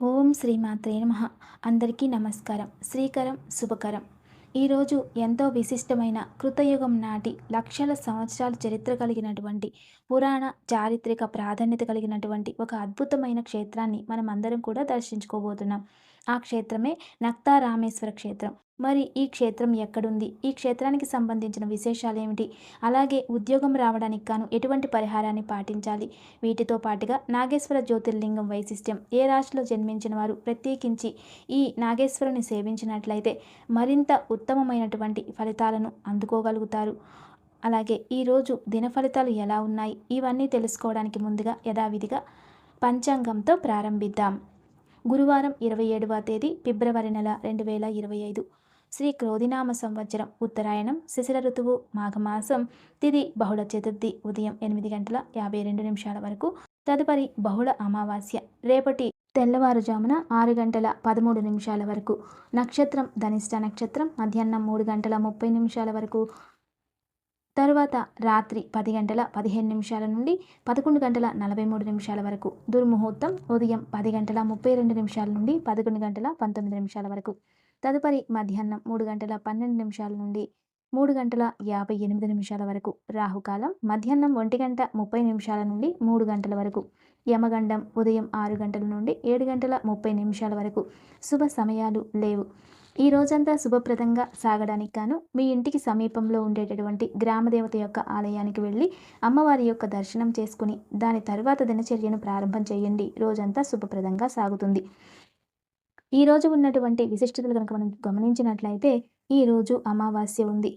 ఓం శ్రీమాత్రే నమ. అందరికీ నమస్కారం. శ్రీకరం శుభకరం. ఈరోజు ఎంతో విశిష్టమైన కృతయుగం నాటి లక్షల సంవత్సరాల చరిత్ర కలిగినటువంటి పురాణ చారిత్రక ప్రాధాన్యత కలిగినటువంటి ఒక అద్భుతమైన క్షేత్రాన్ని మనం అందరం కూడా దర్శించుకోబోతున్నాం. ఆ క్షేత్రమే నక్తారామేశ్వర క్షేత్రం. మరి ఈ క్షేత్రం ఎక్కడుంది? ఈ క్షేత్రానికి సంబంధించిన విశేషాలు ఏమిటి అలాగే ఉద్యోగం రావడానికి గాను ఎటువంటి పరిహారాన్ని పాటించాలి? వీటితో పాటుగా నాగేశ్వర జ్యోతిర్లింగం వైశిష్ట్యం. ఏ రాశిలో జన్మించిన వారు ప్రత్యేకించి ఈ నాగేశ్వరుని సేవించినట్లయితే మరింత ఉత్తమమైనటువంటి ఫలితాలను అందుకోగలుగుతారు. అలాగే ఈరోజు దిన ఫలితాలు ఎలా ఉన్నాయి? ఇవన్నీ తెలుసుకోవడానికి ముందుగా యథావిధిగా పంచాంగంతో ప్రారంభిద్దాం. గురువారం ఇరవై ఏడవ తేదీ ఫిబ్రవరి నెల రెండు వేల ఇరవై ఐదు. శ్రీ క్రోధినామ సంవత్సరం ఉత్తరాయణం శిశిర ఋతువు మాఘమాసం తిది బహుళ చతుర్థి ఉదయం ఎనిమిది గంటల యాభై రెండు నిమిషాల వరకు. తదుపరి బహుళ అమావాస్య రేపటి తెల్లవారుజామున ఆరు గంటల పదమూడు నిమిషాల వరకు. నక్షత్రం ధనిష్ట నక్షత్రం మధ్యాహ్నం మూడు గంటల ముప్పై నిమిషాల వరకు. తరువాత రాత్రి పది గంటల పదిహేను నిమిషాల నుండి పదకొండు గంటల నలభై మూడు నిమిషాల వరకు. దుర్ముహూర్తం ఉదయం పది గంటల ముప్పై రెండు నిమిషాల నుండి పదకొండు గంటల పంతొమ్మిది నిమిషాల వరకు. తదుపరి మధ్యాహ్నం మూడు గంటల పన్నెండు నిమిషాల నుండి మూడు గంటల యాభై ఎనిమిది నిమిషాల వరకు. రాహుకాలం మధ్యాహ్నం ఒంటి గంట ముప్పై నిమిషాల నుండి మూడు గంటల వరకు. యమగండం ఉదయం ఆరు గంటల నుండి ఏడు గంటల ముప్పై నిమిషాల వరకు. శుభ సమయాలు లేవు. ఈ రోజంతా శుభప్రదంగా సాగడానికి గాను మీ ఇంటికి సమీపంలో ఉండేటటువంటి గ్రామదేవత యొక్క ఆలయానికి వెళ్ళి అమ్మవారి యొక్క దర్శనం చేసుకుని దాని తర్వాత దినచర్యను ప్రారంభం చేయండి. రోజంతా శుభప్రదంగా సాగుతుంది. ఈ రోజు ఉన్నటువంటి విశిష్టతలు కనుక మనం గమనించినట్లయితే ఈ రోజు అమావాస్య ఉంది.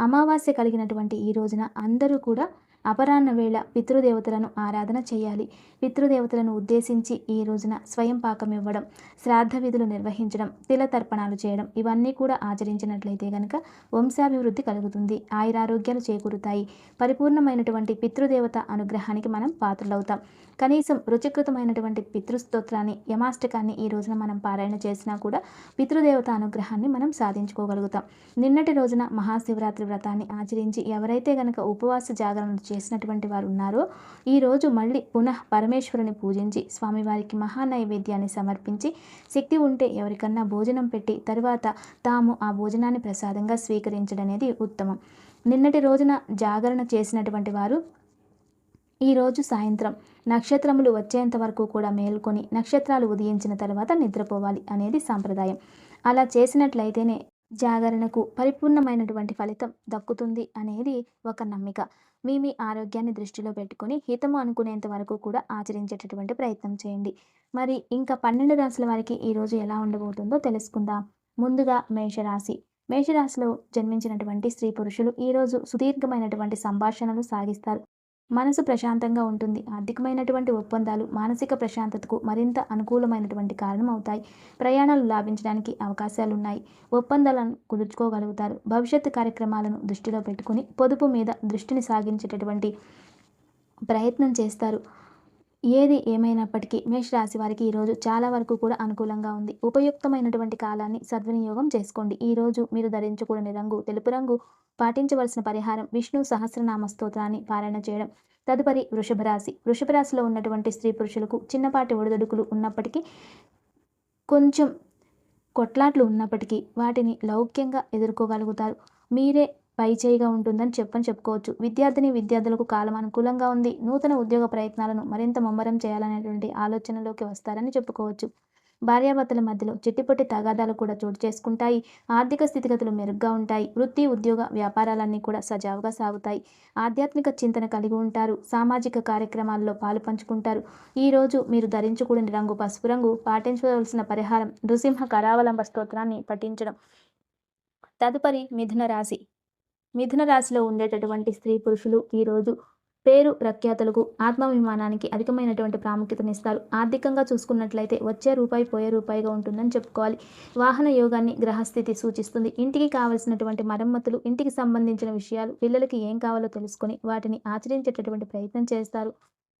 అమావాస్య కలిగినటువంటి ఈ రోజున అందరూ కూడా అపరాహ్న వేళ పితృదేవతలను ఆరాధన చేయాలి. పితృదేవతలను ఉద్దేశించి ఈ రోజున స్వయం పాకం ఇవ్వడం శ్రాద్ధ విధులు నిర్వహించడం తిల తర్పణాలు చేయడం ఇవన్నీ కూడా ఆచరించినట్లయితే కనుక వంశాభివృద్ధి కలుగుతుంది. ఆయురారోగ్యాలు చేకూరుతాయి. పరిపూర్ణమైనటువంటి పితృదేవత అనుగ్రహానికి మనం పాత్రలవుతాం. కనీసం రుచికృతమైనటువంటి పితృస్తోత్రాన్ని యమాష్టకాన్ని ఈ రోజున మనం పారాయణ చేసినా కూడా పితృదేవత అనుగ్రహాన్ని మనం సాధించుకోగలుగుతాం. నిన్నటి రోజున మహాశివరాత్రి వ్రతాన్ని ఆచరించి ఎవరైతే గనక ఉపవాస జాగరణ చేసినటువంటి వారు ఉన్నారో ఈరోజు మళ్ళీ పునః పరమేశ్వరుని పూజించి స్వామివారికి మహానైవేద్యాన్ని సమర్పించి శక్తి ఉంటే ఎవరికన్నా భోజనం పెట్టి తరువాత తాము ఆ భోజనాన్ని ప్రసాదంగా స్వీకరించడం అనేది ఉత్తమం. నిన్నటి రోజున జాగరణ చేసినటువంటి వారు ఈరోజు సాయంత్రం నక్షత్రములు వచ్చేంత వరకు కూడా మేల్కొని నక్షత్రాలు ఉదయించిన తర్వాత నిద్రపోవాలి అనేది సాంప్రదాయం. అలా చేసినట్లయితేనే జాగరణకు పరిపూర్ణమైనటువంటి ఫలితం దక్కుతుంది అనేది ఒక నమ్మిక. మీ మీ ఆరోగ్యాన్ని దృష్టిలో పెట్టుకొని హితము అనుకునేంత వరకు కూడా ఆచరించేటటువంటి ప్రయత్నం చేయండి. మరి ఇంకా పన్నెండు రాశుల వారికి ఈరోజు ఎలా ఉండబోతుందో తెలుసుకుందాం. ముందుగా మేషరాశి. మేషరాశిలో జన్మించినటువంటి స్త్రీ పురుషులు ఈరోజు సుదీర్ఘమైనటువంటి సంభాషణలు సాగిస్తారు. మనసు ప్రశాంతంగా ఉంటుంది. ఆర్థికమైనటువంటి ఒప్పందాలు మానసిక ప్రశాంతతకు మరింత అనుకూలమైనటువంటి కారణం అవుతాయి. ప్రయాణాలు లాభించడానికి అవకాశాలు ఉన్నాయి ఒప్పందాలను కుదుర్చుకోగలుగుతారు. భవిష్యత్తు కార్యక్రమాలను దృష్టిలో పెట్టుకుని పొదుపు మీద దృష్టిని సాగించేటటువంటి ప్రయత్నం చేస్తారు. ఏది ఏమైనప్పటికీ మేషరాశి వారికి ఈరోజు చాలా వరకు కూడా అనుకూలంగా ఉంది. ఉపయుక్తమైనటువంటి కాలాన్ని సద్వినియోగం చేసుకోండి. ఈరోజు మీరు ధరించకూడని రంగు తెలుపు రంగు పాటించవలసిన పరిహారం విష్ణు సహస్రనామ స్తోత్రాన్ని పారాయణ చేయడం. తదుపరి వృషభ రాశి వృషభ రాశిలో ఉన్నటువంటి స్త్రీ పురుషులకు చిన్నపాటి ఒడిదొడుకులు ఉన్నప్పటికీ కొంచెం కొట్లాట్లు ఉన్నప్పటికీ వాటిని లౌక్యంగా ఎదుర్కోగలుగుతారు. మీరే పై చేయిగా ఉంటుందని చెప్పని చెప్పుకోవచ్చు. విద్యార్థిని విద్యార్థులకు కాలం అనుకూలంగా ఉంది. నూతన ఉద్యోగ ప్రయత్నాలను మరింత ముమ్మరం చేయాలనేటువంటి ఆలోచనలోకి వస్తారని చెప్పుకోవచ్చు. భార్యాభర్తల మధ్యలో చిట్టిపొట్టి తగాదాలు కూడా చోటు చేసుకుంటాయి. ఆర్థిక స్థితిగతులు మెరుగ్గా ఉంటాయి. వృత్తి ఉద్యోగ వ్యాపారాలన్నీ కూడా సజావుగా సాగుతాయి. ఆధ్యాత్మిక చింతన కలిగి ఉంటారు. సామాజిక కార్యక్రమాల్లో పాలు పంచుకుంటారు. ఈరోజు మీరు ధరించకూడని రంగు పసుపు రంగు పాటించవలసిన పరిహారం నృసింహ కరావలంబ స్తోత్రాన్ని పఠించడం. తదుపరి మిథున రాశి మిథున రాశిలో ఉండేటటువంటి స్త్రీ పురుషులు ఈరోజు పేరు ప్రఖ్యాతులకు ఆత్మాభిమానానికి అధికమైనటువంటి ప్రాముఖ్యతనిస్తారు. ఆర్థికంగా చూసుకున్నట్లయితే వచ్చే రూపాయి పోయే రూపాయిగా ఉంటుందని చెప్పుకోవాలి. వాహన యోగాన్ని గ్రహస్థితి సూచిస్తుంది. ఇంటికి కావలసినటువంటి మరమ్మతులు ఇంటికి సంబంధించిన విషయాలు పిల్లలకి ఏం కావాలో తెలుసుకొని వాటిని ఆచరించేటటువంటి ప్రయత్నం చేస్తారు.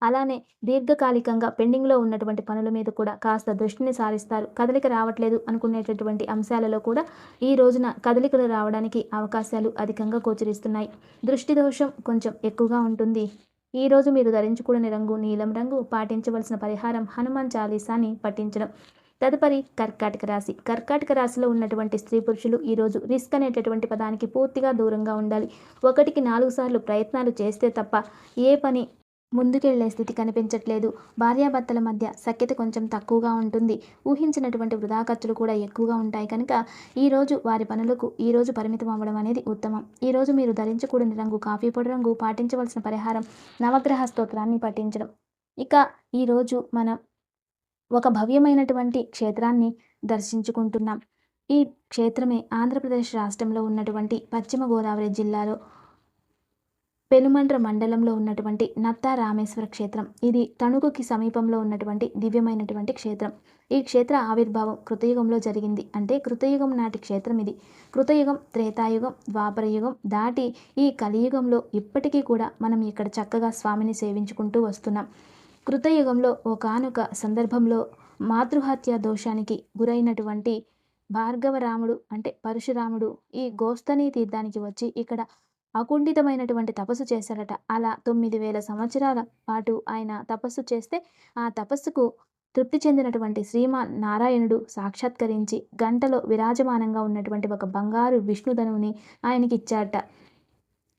అలానే దీర్ఘకాలికంగా పెండింగ్లో ఉన్నటువంటి పనుల మీద కూడా కాస్త దృష్టిని సారిస్తారు. కదలిక రావట్లేదు అనుకునేటటువంటి అంశాలలో కూడా ఈ రోజున కదలికలు రావడానికి అవకాశాలు అధికంగా గోచరిస్తున్నాయి. దృష్టి దోషం కొంచెం ఎక్కువగా ఉంటుంది. ఈ రోజు మీరు ధరించకూడని రంగు నీలం రంగు పాటించవలసిన పరిహారం హనుమాన్ చాలీసాని పఠించడం. తదుపరి కర్కాటక రాశి. కర్కాటక రాశిలో ఉన్నటువంటి స్త్రీ పురుషులు ఈరోజు రిస్క్ అనేటటువంటి పదానికి పూర్తిగా దూరంగా ఉండాలి. ఒకటికి నాలుగు సార్లు ప్రయత్నాలు చేస్తే తప్ప ఏ పని ముందుకెళ్ళే స్థితి కనిపించట్లేదు. భార్యాభర్తల మధ్య సఖ్యత కొంచెం తక్కువగా ఉంటుంది. ఊహించినటువంటి వృధా ఖర్చులు కూడా ఎక్కువగా ఉంటాయి కనుక ఈరోజు వారి పనులకు ఈరోజు పరిమితం అవ్వడం అనేది ఉత్తమం. ఈరోజు మీరు ధరించకూడని రంగు కాఫీ పొడి రంగు పాటించవలసిన పరిహారం నవగ్రహ స్తోత్రాన్ని పఠించడం. ఇక ఈరోజు మనం ఒక భవ్యమైనటువంటి క్షేత్రాన్ని దర్శించుకుంటున్నాం. ఈ క్షేత్రమే ఆంధ్రప్రదేశ్ రాష్ట్రంలో ఉన్నటువంటి పశ్చిమ గోదావరి జిల్లాలో పెనుమండ్ర మండలంలో ఉన్నటువంటి నత్తా రామేశ్వర క్షేత్రం. ఇది తణుకుకి సమీపంలో ఉన్నటువంటి దివ్యమైనటువంటి క్షేత్రం. ఈ క్షేత్ర ఆవిర్భావం కృతయుగంలో జరిగింది. అంటే కృతయుగం నాటి క్షేత్రం ఇది. కృతయుగం త్రేతాయుగం ద్వాపరయుగం దాటి ఈ కలియుగంలో ఇప్పటికీ కూడా మనం ఇక్కడ చక్కగా స్వామిని సేవించుకుంటూ వస్తున్నాం. కృతయుగంలో ఒకనొక సందర్భంలో మాతృహత్య దోషానికి గురైనటువంటి భార్గవరాముడు అంటే పరశురాముడు ఈ గోస్తని తీర్థానికి వచ్చి ఇక్కడ అకుంఠితమైనటువంటి తపస్సు చేశాడట. అలా తొమ్మిది వేల సంవత్సరాల పాటు ఆయన తపస్సు చేస్తే ఆ తపస్సుకు తృప్తి చెందినటువంటి శ్రీమాన్ నారాయణుడు సాక్షాత్కరించి గంటలో విరాజమానంగా ఉన్నటువంటి ఒక బంగారు విష్ణుధనువుని ఆయనకి ఇచ్చాడట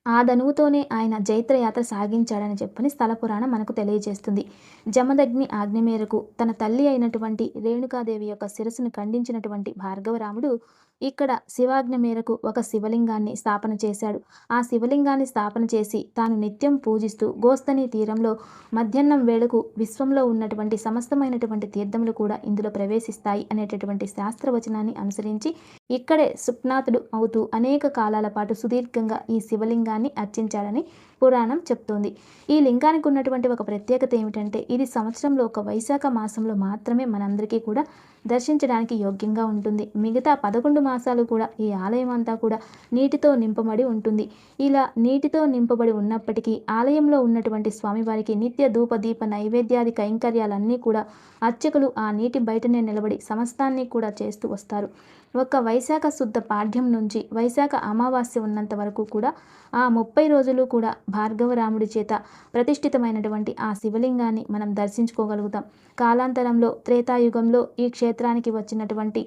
ఆ ధనువుతోనే ఆయన జైత్రయాత్ర సాగించాడని చెప్పని స్థల పురాణం మనకు తెలియజేస్తుంది. జమదగ్ని ఆజ్ఞ మేరకు తన తల్లి అయినటువంటి రేణుకాదేవి యొక్క శిరస్సును ఖండించినటువంటి భార్గవరాముడు ఇక్కడ శివాజ్ఞ మేరకు ఒక శివలింగాన్ని స్థాపన చేశాడు. ఆ శివలింగాన్ని స్థాపన చేసి తాను నిత్యం పూజిస్తూ గోస్తని తీరంలో మధ్యాహ్నం వేళకు విశ్వంలో ఉన్నటువంటి సమస్తమైనటువంటి తీర్థములు కూడా ఇందులో ప్రవేశిస్తాయి అనేటటువంటి శాస్త్రవచనాన్ని అనుసరించి ఇక్కడే సుప్నాథుడు అవుతూ అనేక కాలాల పాటు సుదీర్ఘంగా ఈ శివలింగాన్ని అర్చించాడని పురాణం చెప్తోంది. ఈ లింగానికి ఉన్నటువంటి ఒక ప్రత్యేకత ఏమిటంటే ఇది సంవత్సరంలో ఒక వైశాఖ మాసంలో మాత్రమే మనందరికీ కూడా దర్శించడానికి యోగ్యంగా ఉంటుంది. మిగతా పదకొండు మాసాలు కూడా ఈ ఆలయం అంతా కూడా నీటితో నింపబడి ఉంటుంది. ఇలా నీటితో నింపబడి ఉన్నప్పటికీ ఆలయంలో ఉన్నటువంటి స్వామివారికి నిత్య ధూప దీప నైవేద్యాది కైంకర్యాలన్నీ కూడా అర్చకులు ఆ నీటి బయటనే నిలబడి సమస్తాన్ని కూడా చేస్తూ వస్తారు. ఒక్క వైశాఖ శుద్ధ పాఠ్యం నుంచి వైశాఖ అమావాస్య ఉన్నంత వరకు కూడా ఆ ముప్పై రోజులు కూడా భార్గవరాముడి చేత ప్రతిష్ఠితమైనటువంటి ఆ శివలింగాన్ని మనం దర్శించుకోగలుగుతాం. కాలాంతరంలో త్రేతాయుగంలో ఈ క్షేత్రానికి వచ్చినటువంటి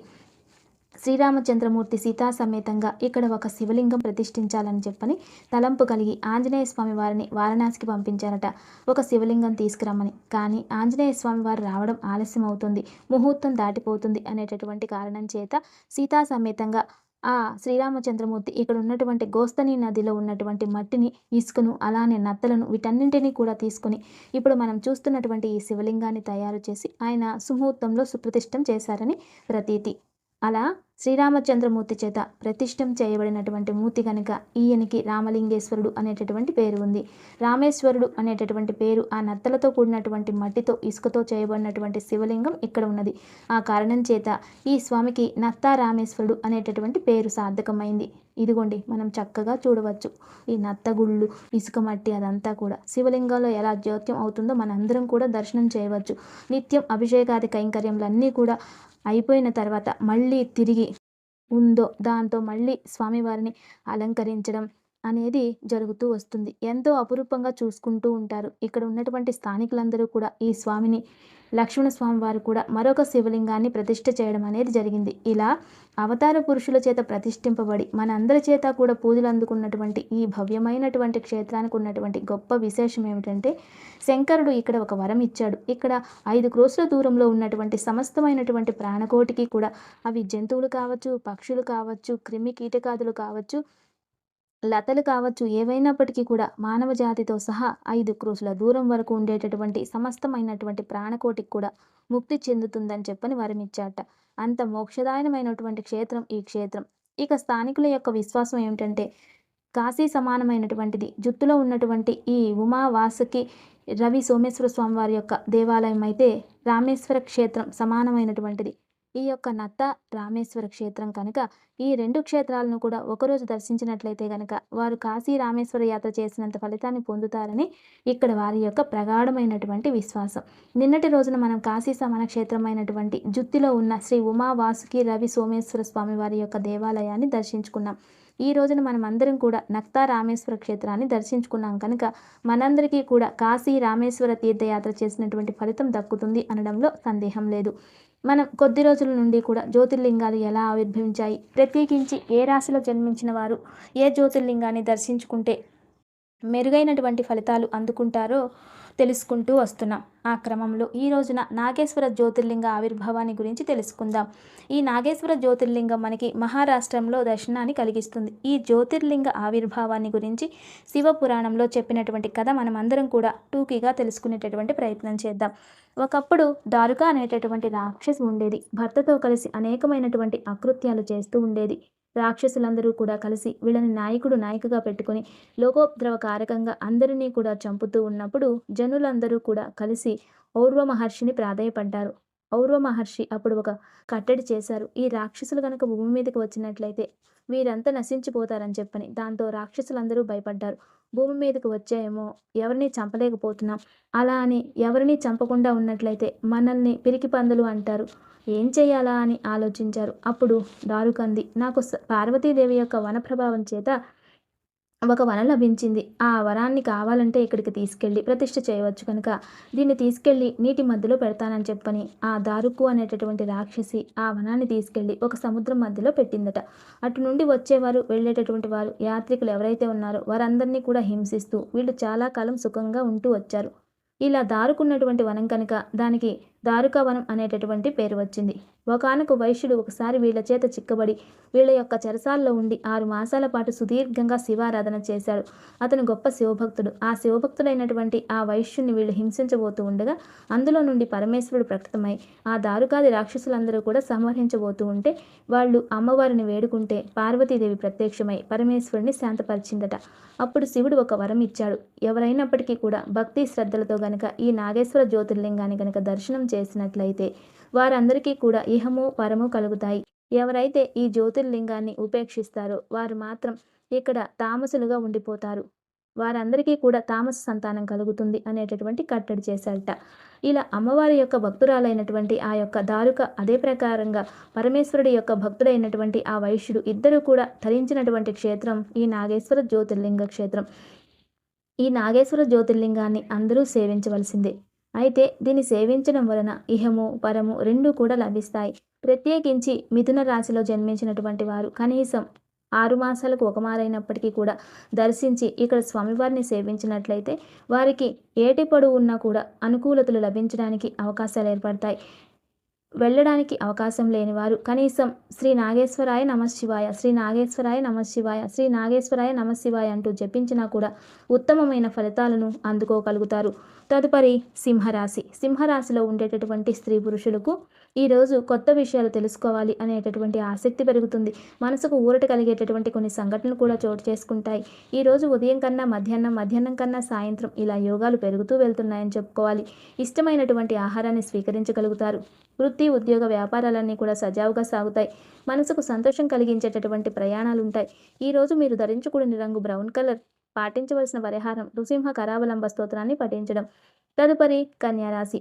శ్రీరామచంద్రమూర్తి సీతా సమేతంగా ఇక్కడ ఒక శివలింగం ప్రతిష్ఠించాలని చెప్పని తలంపు కలిగి ఆంజనేయ స్వామి వారిని వారణాసికి పంపించారట. ఒక శివలింగం తీసుకురమ్మని. కానీ ఆంజనేయ స్వామి వారు రావడం ఆలస్యం అవుతుంది ముహూర్తం దాటిపోతుంది అనేటటువంటి కారణం చేత సీతా సమేతంగా ఆ శ్రీరామచంద్రమూర్తి ఇక్కడ ఉన్నటువంటి గోస్తని నదిలో ఉన్నటువంటి మట్టిని ఇసుకను అలానే నత్తలను వీటన్నింటినీ కూడా తీసుకొని ఇప్పుడు మనం చూస్తున్నటువంటి ఈ శివలింగాన్ని తయారు చేసి ఆయన సుముహూర్తంలో సుప్రతిష్టం చేశారని ప్రతీతి. అలా శ్రీరామచంద్రమూర్తి చేత ప్రతిష్టం చేయబడినటువంటి మూర్తి కనుక ఈయనకి రామలింగేశ్వరుడు అనేటటువంటి పేరు ఉంది. రామేశ్వరుడు అనేటటువంటి పేరు ఆ నత్తలతో కూడినటువంటి మట్టితో ఇసుకతో చేయబడినటువంటి శివలింగం ఇక్కడ ఉన్నది. ఆ కారణం చేత ఈ స్వామికి నత్తా రామేశ్వరుడు అనేటటువంటి పేరు సార్థకమైంది. ఇదిగోండి మనం చక్కగా చూడవచ్చు. ఈ నత్తగుళ్ళు ఇసుక మట్టి అదంతా కూడా శివలింగంలో ఎలా జ్యోత్యం అవుతుందో మనందరం కూడా దర్శనం చేయవచ్చు. నిత్యం అభిషేకాది కైంకర్యములన్నీ కూడా అయిపోయిన తర్వాత మళ్ళీ తిరిగి ఉందో దాంతో మళ్ళీ స్వామివారిని అలంకరించడం అనేది జరుగుతూ వస్తుంది. ఎంతో అపురూపంగా చూసుకుంటూ ఉంటారు. ఇక్కడ ఉన్నటువంటి స్థానికులందరూ కూడా ఈ స్వామిని లక్ష్మణ స్వామి వారు కూడా మరొక శివలింగాన్ని ప్రతిష్ఠ చేయడం అనేది జరిగింది. ఇలా అవతార పురుషుల చేత ప్రతిష్ఠింపబడి మనందరి చేత కూడా పూజలు అందుకున్నటువంటి ఈ భవ్యమైనటువంటి క్షేత్రానికి ఉన్నటువంటి గొప్ప విశేషం ఏమిటంటే శంకరుడు ఇక్కడ ఒక వరం ఇచ్చాడు. ఇక్కడ ఐదు క్రోసుల దూరంలో ఉన్నటువంటి సమస్తమైనటువంటి ప్రాణకోటికి కూడా అవి జంతువులు కావచ్చు పక్షులు కావచ్చు క్రిమి కీటకాదులు కావచ్చు లతలు కావచ్చు ఏవైనప్పటికీ కూడా మానవ జాతితో సహా ఐదు క్రోసుల దూరం వరకు ఉండేటటువంటి సమస్తమైనటువంటి ప్రాణకోటికి కూడా ముక్తి చెందుతుందని చెప్పని వరమిచ్చాట. అంత మోక్షదాయనమైనటువంటి క్షేత్రం ఈ క్షేత్రం. ఇక స్థానికుల యొక్క విశ్వాసం ఏమిటంటే కాశీ సమానమైనటువంటిది. జుత్తులో ఉన్నటువంటి ఈ ఉమా వాసుకి రవి సోమేశ్వర స్వామి వారి యొక్క దేవాలయం అయితే రామేశ్వర క్షేత్రం సమానమైనటువంటిది. ఈ యొక్క నత్త రామేశ్వర క్షేత్రం కనుక ఈ రెండు క్షేత్రాలను కూడా ఒకరోజు దర్శించినట్లయితే కనుక వారు కాశీ రామేశ్వర యాత్ర చేసినంత ఫలితాన్ని పొందుతారని ఇక్కడ వారి యొక్క ప్రగాఢమైనటువంటి విశ్వాసం. నిన్నటి రోజున మనం కాశీ సమాన క్షేత్రమైనటువంటి జుత్తిలో ఉన్న శ్రీ ఉమా వాసుకి రవి సోమేశ్వర స్వామి వారి యొక్క దేవాలయాన్ని దర్శించుకున్నాం. ఈ రోజున మనం అందరం కూడా నక్తా రామేశ్వర క్షేత్రాన్ని దర్శించుకున్నాం కనుక మనందరికీ కూడా కాశీ రామేశ్వర తీర్థయాత్ర చేసినటువంటి ఫలితం దక్కుతుంది అనడంలో సందేహం లేదు. మనం కొద్ది రోజుల నుండి కూడా జ్యోతిర్లింగాలు ఎలా ఆవిర్భవించాయి? ప్రత్యేకించి ఏ రాశిలో జన్మించిన వారు ఏ జ్యోతిర్లింగాన్ని దర్శించుకుంటే మెరుగైనటువంటి ఫలితాలు అందుకుంటారో తెలుసుకుంటూ వస్తున్నాం. ఆ క్రమంలో ఈ రోజున నాగేశ్వర జ్యోతిర్లింగ ఆవిర్భావాన్ని గురించి తెలుసుకుందాం. ఈ నాగేశ్వర జ్యోతిర్లింగం మనకి మహారాష్ట్రంలో దర్శనాన్ని కలిగిస్తుంది. ఈ జ్యోతిర్లింగ ఆవిర్భావాన్ని గురించి శివ పురాణంలో చెప్పినటువంటి కథ మనం అందరం కూడా టూకీగా తెలుసుకునేటటువంటి ప్రయత్నం చేద్దాం. ఒకప్పుడు దారుక అనేటటువంటి రాక్షసి ఉండేది. భర్తతో కలిసి అనేకమైనటువంటి అకృత్యాలు చేస్తూ ఉండేది. రాక్షసులందరూ కూడా కలిసి వీళ్ళని నాయకుడు నాయకగా పెట్టుకుని లోకోద్రవ కారకంగా అందరినీ కూడా చంపుతూ ఉన్నప్పుడు జనులందరూ కూడా కలిసి ఔర్వ మహర్షిని ప్రాధాయపడ్డారు. ఔర్వ మహర్షి అప్పుడు ఒక కట్టడి చేశారు. ఈ రాక్షసులు కనుక భూమి మీదకి వచ్చినట్లయితే వీరంతా నశించిపోతారని చెప్పని దాంతో రాక్షసులందరూ భయపడ్డారు. భూమి మీదకి వచ్చాయేమో ఎవరిని చంపలేకపోతున్నాం. అలా అని ఎవరిని చంపకుండా ఉన్నట్లయితే మనల్ని పిరికి పందులు అంటారు. ఏం చేయాలా అని ఆలోచించారు. అప్పుడు దారుకంది. నాకు పార్వతీదేవి యొక్క వన ప్రభావం చేత ఒక వరం లభించింది. ఆ వరాన్ని కావాలంటే ఇక్కడికి తీసుకెళ్ళి ప్రతిష్ఠ చేయవచ్చు కనుక. దీన్ని తీసుకెళ్ళి నీటి మధ్యలో పెడతానని చెప్పని. ఆ దారుకు అనేటటువంటి రాక్షసి ఆ వనాన్ని తీసుకెళ్ళి ఒక సముద్రం మధ్యలో పెట్టిందట. అటు నుండి వచ్చేవారు వెళ్ళేటటువంటి వారు యాత్రికులు ఎవరైతే ఉన్నారో వారందరినీ కూడా హింసిస్తూ వీళ్ళు చాలా కాలం సుఖంగా ఉంటూ వచ్చారు. ఇలా దారుకున్నటువంటి వనం కనుక దానికి దారుకా వనం అనేటటువంటి పేరు వచ్చింది. ఒకానొక వైశ్యుడు ఒకసారి వీళ్ళ చేత చిక్కబడి వీళ్ళ యొక్క చెరసాల్లో ఉండి ఆరు మాసాల పాటు సుదీర్ఘంగా శివారాధన చేశాడు. అతను గొప్ప శివభక్తుడు. ఆ శివభక్తుడైనటువంటి ఆ వైశ్యుని వీళ్ళు హింసించబోతూ ఉండగా అందులో నుండి పరమేశ్వరుడు ప్రకటమై ఆ దారుకాది రాక్షసులందరూ కూడా సంహరించబోతూ ఉంటే వాళ్ళు అమ్మవారిని వేడుకుంటే పార్వతీదేవి ప్రత్యక్షమై పరమేశ్వరుని శాంతపరిచిందట. అప్పుడు శివుడు ఒక వరం ఇచ్చాడు. ఎవరైనప్పటికీ కూడా భక్తి శ్రద్ధలతో గనక ఈ నాగేశ్వర జ్యోతిర్లింగాన్ని గనక దర్శనం చేసినట్లయితే వారందరికీ కూడా ఇహము పరము కలుగుతాయి. ఎవరైతే ఈ జ్యోతిర్లింగాన్ని ఉపేక్షిస్తారో వారు మాత్రం ఇక్కడ తామసులుగా ఉండిపోతారు. వారందరికీ కూడా తామస సంతానం కలుగుతుంది అనేటటువంటి కట్టడి చేశారట. ఇలా అమ్మవారి యొక్క భక్తురాలైనటువంటి ఆ యొక్క దారుక అదే ప్రకారంగా పరమేశ్వరుడి యొక్క భక్తుడైనటువంటి ఆ వైశ్యుడు ఇద్దరు కూడా ధరించినటువంటి క్షేత్రం ఈ నాగేశ్వర జ్యోతిర్లింగ క్షేత్రం. ఈ నాగేశ్వర జ్యోతిర్లింగాన్ని అందరూ సేవించవలసిందే. అయితే దీన్ని సేవించడం వలన ఇహము పరము రెండూ కూడా లభిస్తాయి. ప్రత్యేకించి మిథున రాశిలో జన్మించినటువంటి వారు కనీసం ఆరు మాసాలకు ఒక మారైనప్పటికీ కూడా దర్శించి ఇక్కడ స్వామివారిని సేవించినట్లయితే వారికి ఏటి పొడవు ఉన్నా కూడా అనుకూలతలు లభించడానికి అవకాశాలు ఏర్పడతాయి. వెళ్ళడానికి అవకాశం లేని వారు కనీసం శ్రీ నాగేశ్వరాయ నమశివాయ శ్రీ నాగేశ్వరాయ నమశివాయ శ్రీ నాగేశ్వరాయ నమశివాయ అంటూ జపించినా కూడా ఉత్తమమైన ఫలితాలను అందుకోగలుగుతారు. తదుపరి సింహరాశి. సింహరాశిలో ఉండేటటువంటి స్త్రీ పురుషులకు ఈరోజు కొత్త విషయాలు తెలుసుకోవాలి అనేటటువంటి ఆసక్తి పెరుగుతుంది. మనసుకు ఊరట కలిగేటటువంటి కొన్ని సంఘటనలు కూడా చోటు చేసుకుంటాయి. ఈరోజు ఉదయం కన్నా మధ్యాహ్నం మధ్యాహ్నం కన్నా సాయంత్రం ఇలా యోగాలు పెరుగుతూ వెళ్తున్నాయని చెప్పుకోవాలి. ఇష్టమైనటువంటి ఆహారాన్ని స్వీకరించగలుగుతారు. వృత్తి ఉద్యోగ వ్యాపారాలన్నీ కూడా సజావుగా సాగుతాయి. మనసుకు సంతోషం కలిగించేటటువంటి ప్రయాణాలు ఉంటాయి ఈరోజు మీరు ధరించకూడని రంగు బ్రౌన్ కలర్ పాటించవలసిన పరిహారం నృసింహ కరావలంబ స్తోత్రాన్ని పఠించడం. తదుపరి కన్యారాశి.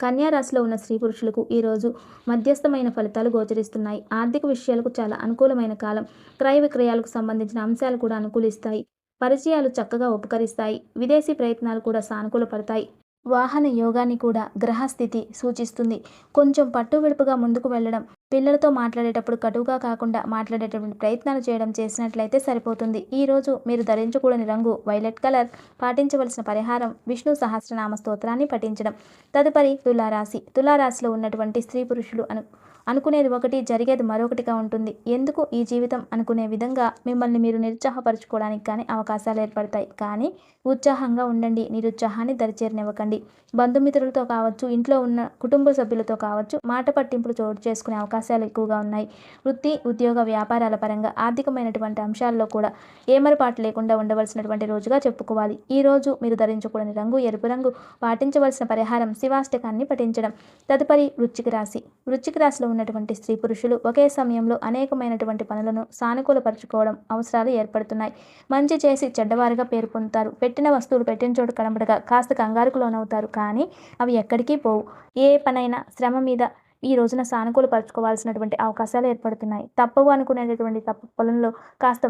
కన్యారాశిలో ఉన్న స్త్రీ పురుషులకు ఈరోజు మధ్యస్థమైన ఫలితాలు గోచరిస్తున్నాయి. ఆర్థిక విషయాలకు చాలా అనుకూలమైన కాలం. క్రయ విక్రయాలకు సంబంధించిన అంశాలు కూడా అనుకూలిస్తాయి. పరిచయాలు చక్కగా ఉపకరిస్తాయి. విదేశీ ప్రయత్నాలు కూడా సానుకూలపడతాయి వాహన యోగాన్ని కూడా గ్రహస్థితి సూచిస్తుంది. కొంచెం పట్టు విడుపుగా ముందుకు వెళ్ళడం పిల్లలతో మాట్లాడేటప్పుడు కటువుగా కాకుండా మాట్లాడేటటువంటి ప్రయత్నాలు చేయడం చేసినట్లయితే సరిపోతుంది. ఈరోజు మీరు ధరించకూడని రంగు వైలెట్ కలర్ పాటించవలసిన పరిహారం విష్ణు సహస్రనామ స్తోత్రాన్ని పఠించడం. తదుపరి తులారాశి. తులారాశిలో ఉన్నటువంటి స్త్రీ పురుషులు అను అనుకునేది ఒకటి జరిగేది మరొకటిగా ఉంటుంది. ఎందుకు ఈ జీవితం? అనుకునే విధంగా మిమ్మల్ని మీరు నిరుత్సాహపరచుకోవడానికి కానీ అవకాశాలు ఏర్పడతాయి. కానీ ఉత్సాహంగా ఉండండి. నిరుత్సాహాన్ని దరిచేరనివ్వకండి. బంధుమిత్రులతో కావచ్చు ఇంట్లో ఉన్న కుటుంబ సభ్యులతో కావచ్చు మాట పట్టింపులు చోటు చేసుకునే అవకాశాలు ఎక్కువగా ఉన్నాయి. వృత్తి ఉద్యోగ వ్యాపారాల పరంగా ఆర్థికమైనటువంటి అంశాల్లో కూడా ఏమరపాటు లేకుండా ఉండవలసినటువంటి రోజుగా చెప్పుకోవాలి. ఈ రోజు మీరు ధరించకూడని రంగు ఎరుపు రంగు పాటించవలసిన పరిహారం శివాష్టకాన్ని పఠించడం. తదుపరి వృచ్చిక రాశి. వృచ్చిక రాశిలో ఉన్నటువంటి స్త్రీ పురుషులు ఒకే సమయంలో అనేకమైనటువంటి పనులను సానుకూలపరచుకోవడం అవసరాలు ఏర్పడుతున్నాయి. మంచి చేసి చెడ్డవారుగా పేరు పొందుతారు. పెట్టిన వస్తువులు పెట్టిన చోటు కనబడగా కాస్త కంగారుకు లోనవుతారు. కానీ అవి ఎక్కడికి పోవు. ఏ పనైనా శ్రమ మీద ఈ రోజున సానుకూలపరచుకోవాల్సినటువంటి అవకాశాలు ఏర్పడుతున్నాయి. తప్పవు అనుకునేటటువంటి తప్పు పొలంలో కాస్త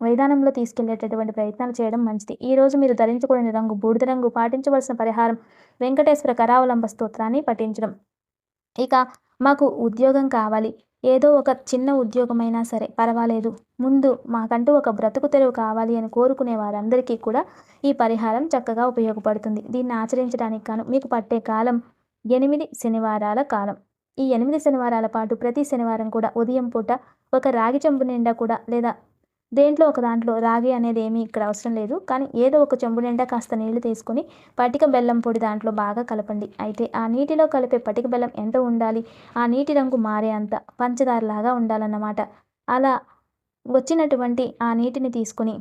మైదానంలో తీసుకెళ్ళేటటువంటి ప్రయత్నాలు చేయడం మంచిది. ఈ రోజు మీరు ధరించకూడని రంగు బూడిద రంగు పాటించవలసిన పరిహారం వెంకటేశ్వర కరావలంబ స్తోత్రాన్ని పఠించడం. ఇక మాకు ఉద్యోగం కావాలి. ఏదో ఒక చిన్న ఉద్యోగమైనా సరే పర్వాలేదు. ముందు మాకంటూ ఒక బ్రతుకు తెరువు కావాలి అని కోరుకునే వారందరికీ కూడా ఈ పరిహారం చక్కగా ఉపయోగపడుతుంది. దీన్ని ఆచరించడానికి గాను మీకు పట్టే కాలం ఎనిమిది శనివారాల కాలం. ఈ ఎనిమిది శనివారాల పాటు ప్రతి శనివారం కూడా ఉదయం పూట ఒక రాగి చెంబు నిండా కూడా లేదా దేంట్లో ఒక దాంట్లో రాగి అనేది ఏమీ ఇక్కడ అవసరం లేదు. కానీ ఏదో ఒక చెంబు నిండా కాస్త నీళ్ళు తీసుకొని పటిక బెల్లం పొడి దాంట్లో బాగా కలపండి. అయితే ఆ నీటిలో కలిపే పటిక బెల్లం ఎంత ఉండాలి? ఆ నీటి రంగు మారే అంత పంచదారలాగా ఉండాలన్నమాట. అలా వచ్చినటువంటి ఆ నీటిని తీసుకుని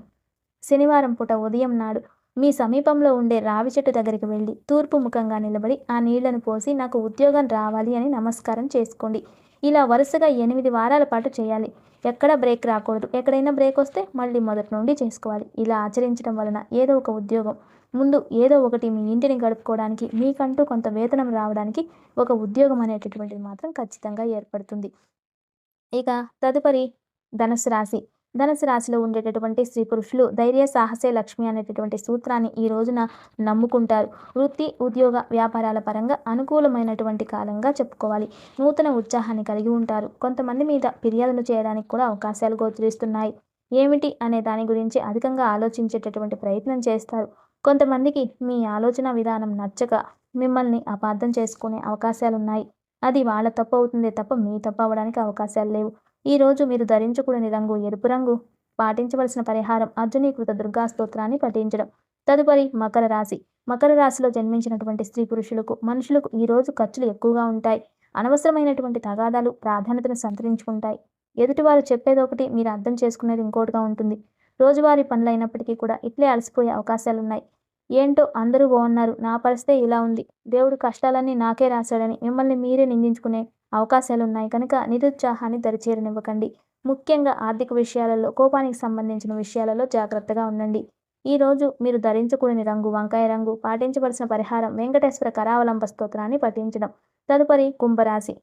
శనివారం పూట ఉదయం నాడు మీ సమీపంలో ఉండే రావి చెట్టు దగ్గరికి వెళ్ళి తూర్పు ముఖంగా నిలబడి ఆ నీళ్ళను పోసి నాకు ఉద్యోగం రావాలి అని నమస్కారం చేసుకోండి. ఇలా వరుసగా ఎనిమిది వారాల పాటు చేయాలి. ఎక్కడ బ్రేక్ రాకూడదు. ఎక్కడైనా బ్రేక్ వస్తే మళ్ళీ మొదటి నుండి చేసుకోవాలి. ఇలా ఆచరించడం వలన ఏదో ఒక ఉద్యోగం ముందు ఏదో ఒకటి మీ ఇంటిని గడుపుకోవడానికి మీకంటూ కొంత వేతనం రావడానికి ఒక ఉద్యోగం అనేటటువంటిది మాత్రం ఖచ్చితంగా ఏర్పడుతుంది. ఇక తదుపరి ధనుసు రాశి. ధనుసు రాశిలో ఉండేటటువంటి స్త్రీ పురుషులు ధైర్య సాహసే లక్ష్మి అనేటటువంటి సూత్రాన్ని ఈ రోజున నమ్ముకుంటారు. వృత్తి ఉద్యోగ వ్యాపారాల పరంగా అనుకూలమైనటువంటి కాలంగా చెప్పుకోవాలి. నూతన ఉత్సాహాన్ని కలిగి ఉంటారు. కొంతమంది మీద ఫిర్యాదులు చేయడానికి కూడా అవకాశాలు గోచరిస్తున్నాయి. ఏమిటి అనే దాని గురించి అధికంగా ఆలోచించేటటువంటి ప్రయత్నం చేస్తారు. కొంతమందికి మీ ఆలోచన విధానం నచ్చక మిమ్మల్ని అపార్థం చేసుకునే అవకాశాలు ఉన్నాయి అది వాళ్ళ తప్పు అవుతుందే తప్ప మీ తప్పు అవ్వడానికి అవకాశాలు లేవు. ఈరోజు మీరు ధరించకూడని రంగు ఎరుపు రంగు పాటించవలసిన పరిహారం అర్జునీకృత దుర్గా స్తోత్రాన్ని పఠించడం. తదుపరి మకర రాశి. మకర రాశిలో జన్మించినటువంటి స్త్రీ పురుషులకు మనుషులకు ఈరోజు ఖర్చులు ఎక్కువగా ఉంటాయి. అనవసరమైనటువంటి తగాదాలు ప్రాధాన్యతను సంతరించుకుంటాయి. ఎదుటివారు చెప్పేది ఒకటి మీరు అర్థం చేసుకునేది ఇంకోటిగా ఉంటుంది. రోజువారీ పనులైనప్పటికీ కూడా ఇట్లే అలసిపోయే అవకాశాలు ఉన్నాయి ఏంటో అందరూ బాగున్నారు నా పరిస్థితే ఇలా ఉంది. దేవుడు కష్టాలన్నీ నాకే రాశాడని మిమ్మల్ని మీరే నిందించుకునే అవకాశాలు ఉన్నాయి కనుక నిరుత్సాహాన్ని దరిచేరనివ్వకండి. ముఖ్యంగా ఆర్థిక విషయాలలో కోపానికి సంబంధించిన విషయాలలో జాగ్రత్తగా ఉండండి. ఈరోజు మీరు ధరించకూడని రంగు వంకాయ రంగు పాటించవలసిన పరిహారం వెంకటేశ్వర కరావలంబ స్తోత్రాన్ని పఠించడం. తదుపరి కుంభరాశి.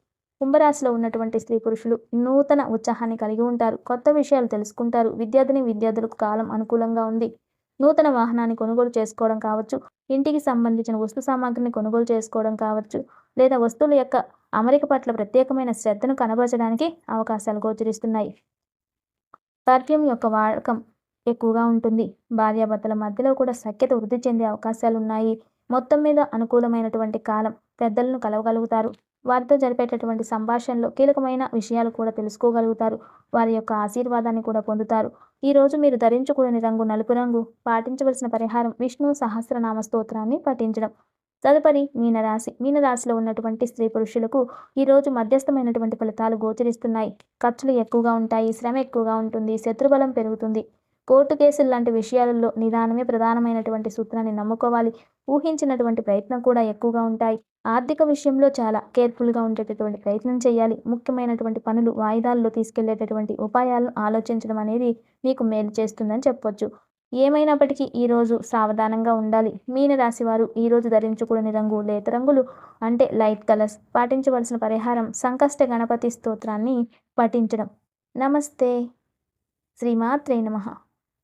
కుంభరాశిలో ఉన్నటువంటి స్త్రీ పురుషులు నూతన ఉత్సాహాన్ని కలిగి ఉంటారు. కొత్త విషయాలు తెలుసుకుంటారు. విద్యార్థిని విద్యార్థులకు కాలం అనుకూలంగా ఉంది. నూతన వాహనాన్ని కొనుగోలు చేసుకోవడం కావచ్చు ఇంటికి సంబంధించిన వస్తు సామాగ్రిని కొనుగోలు చేసుకోవడం కావచ్చు లేదా వస్తువుల యొక్క అమరిక పట్ల ప్రత్యేకమైన శ్రద్ధను కనబరచడానికి అవకాశాలు గోచరిస్తున్నాయి. పర్ఫ్యూమ్ యొక్క వాడకం ఎక్కువగా ఉంటుంది. భార్యాభర్తల మధ్యలో కూడా సఖ్యత వృద్ధి చెందే అవకాశాలు ఉన్నాయి మొత్తం మీద అనుకూలమైనటువంటి కాలం పెద్దలను కలవగలుగుతారు. వారితో జరిపేటటువంటి సంభాషణలో కీలకమైన విషయాలు కూడా తెలుసుకోగలుగుతారు. వారి యొక్క ఆశీర్వాదాన్ని కూడా పొందుతారు. ఈ రోజు మీరు ధరించుకునే రంగు నలుపు రంగు పాటించవలసిన పరిహారం విష్ణు సహస్రనామ స్తోత్రాన్ని పఠించడం. తదుపరి మీనరాశి. మీనరాశిలో ఉన్నటువంటి స్త్రీ పురుషులకు ఈరోజు మధ్యస్థమైనటువంటి ఫలితాలు గోచరిస్తున్నాయి. ఖర్చులు ఎక్కువగా ఉంటాయి శ్రమ ఎక్కువగా ఉంటుంది శత్రుబలం పెరుగుతుంది. కోర్టు కేసులు లాంటి విషయాలలో నిదానమే ప్రధానమైనటువంటి సూత్రాన్ని నమ్ముకోవాలి. ఊహించినటువంటి ప్రయత్నం కూడా ఎక్కువగా ఉంటాయి. ఆర్థిక విషయంలో చాలా కేర్ఫుల్గా ఉండేటటువంటి ప్రయత్నం చేయాలి. ముఖ్యమైనటువంటి పనులు వాయిదాల్లో తీసుకెళ్ళేటటువంటి ఉపాయాలను ఆలోచించడం అనేది మీకు మేలు చేస్తుందని చెప్పొచ్చు. ఏమైనప్పటికీ ఈరోజు సావధానంగా ఉండాలి. మీన రాశి వారు ఈరోజు ధరించకూడని రంగు లేత రంగులు అంటే లైట్ కలర్స్ పాటించవలసిన పరిహారం సంకష్ట గణపతి స్తోత్రాన్ని పఠించడం. నమస్తే. శ్రీమాత్రే నమ.